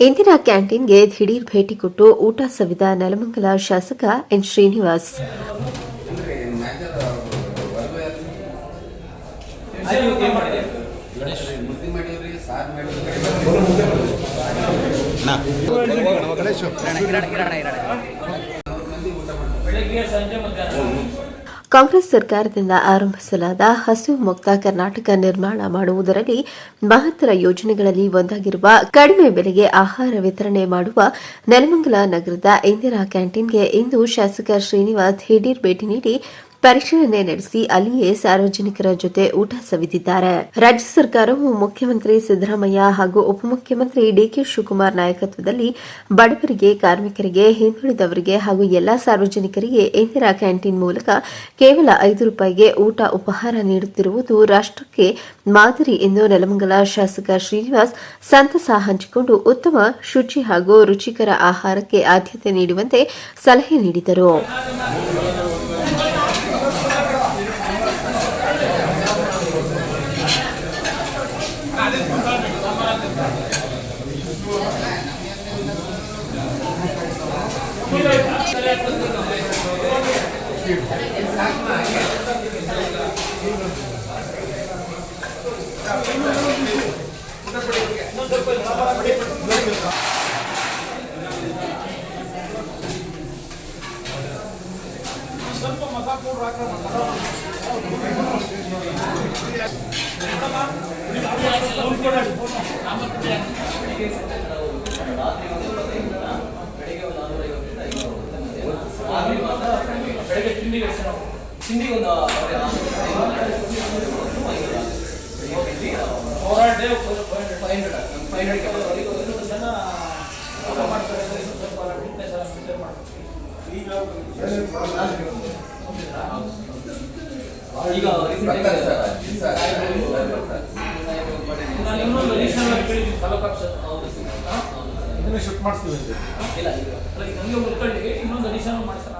ಇಂದಿರಾ ಕ್ಯಾಂಟೀನ್ಗೆ ದಿಢೀರ್ ಭೇಟಿ ಕೊಟ್ಟು ಊಟ ಸವಿದ ನೆಲಮಂಗಲ ಶಾಸಕ ಎನ್ ಶ್ರೀನಿವಾಸ್. ಸಂಜೆ ಕಾಂಗ್ರೆಸ್ ಸರ್ಕಾರದಿಂದ ಆರಂಭಿಸಲಾದ ಹಸಿವು ಮುಕ್ತ ಕರ್ನಾಟಕ ನಿರ್ಮಾಣ ಮಾಡುವುದರಲ್ಲಿ ಮಹತ್ತರ ಯೋಜನೆಗಳಲ್ಲಿ ಒಂದಾಗಿರುವ ಕಡಿಮೆ ಬೆಲೆಗೆ ಆಹಾರ ವಿತರಣೆ ಮಾಡುವ ನೆಲಮಂಗಲ ನಗರದ ಇಂದಿರಾ ಕ್ಯಾಂಟೀನ್ಗೆ ಇಂದು ಶಾಸಕ ಶ್ರೀನಿವಾಸ್ ಹಿಡೀರ್ ಭೇಟಿ ನೀಡಿ ಪರಿಶೀಲನೆ ನಡೆಸಿ ಅಲ್ಲಿಯೇ ಸಾರ್ವಜನಿಕರ ಜೊತೆ ಊಟ ಸವಿದಿದ್ದಾರೆ. ರಾಜ್ಯ ಸರ್ಕಾರವು ಮುಖ್ಯಮಂತ್ರಿ ಸಿದ್ದರಾಮಯ್ಯ ಹಾಗೂ ಉಪಮುಖ್ಯಮಂತ್ರಿ ಡಿಕೆ ಶಿವಕುಮಾರ್ ನಾಯಕತ್ವದಲ್ಲಿ ಬಡವರಿಗೆ, ಕಾರ್ಮಿಕರಿಗೆ, ಹಿಂದುಳಿದವರಿಗೆ ಹಾಗೂ ಎಲ್ಲಾ ಸಾರ್ವಜನಿಕರಿಗೆ ಇಂದಿರಾ ಕ್ಯಾಂಟೀನ್ ಮೂಲಕ ಕೇವಲ ಐದು ರೂಪಾಯಿಗೆ ಊಟ ಉಪಹಾರ ನೀಡುತ್ತಿರುವುದು ರಾಷ್ಟ್ರಕ್ಕೆ ಮಾದರಿ ಎಂದು ನೆಲಮಂಗಲ ಶಾಸಕ ಶ್ರೀನಿವಾಸ್ ಸಂತಸ ಹಂಚಿಕೊಂಡು ಉತ್ತಮ ಶುಚಿ ಹಾಗೂ ರುಚಿಕರ ಆಹಾರಕ್ಕೆ ಆದ್ಯತೆ ನೀಡುವಂತೆ ಸಲಹೆ ನೀಡಿದರು. ಸ್ವಲ್ಪ ಎಲ್ಲ ಮೇಂಟೈನ್ ಮಾಡ್ತಾರೆ ಈಗ ನಾನು ಇನ್ನೊಂದು ತಾಲೂಕು ಶಿಫ್ಟ್ ಮಾಡಿಸ್ತೀವಿ ಇಲ್ಲ ಈಗ ಹಂಗೆ ಉಳ್ಕೊಳ್ಳಿ ಇನ್ನೊಂದು ಅಡಿಷನ್ ಮಾಡ್ಸೋಣ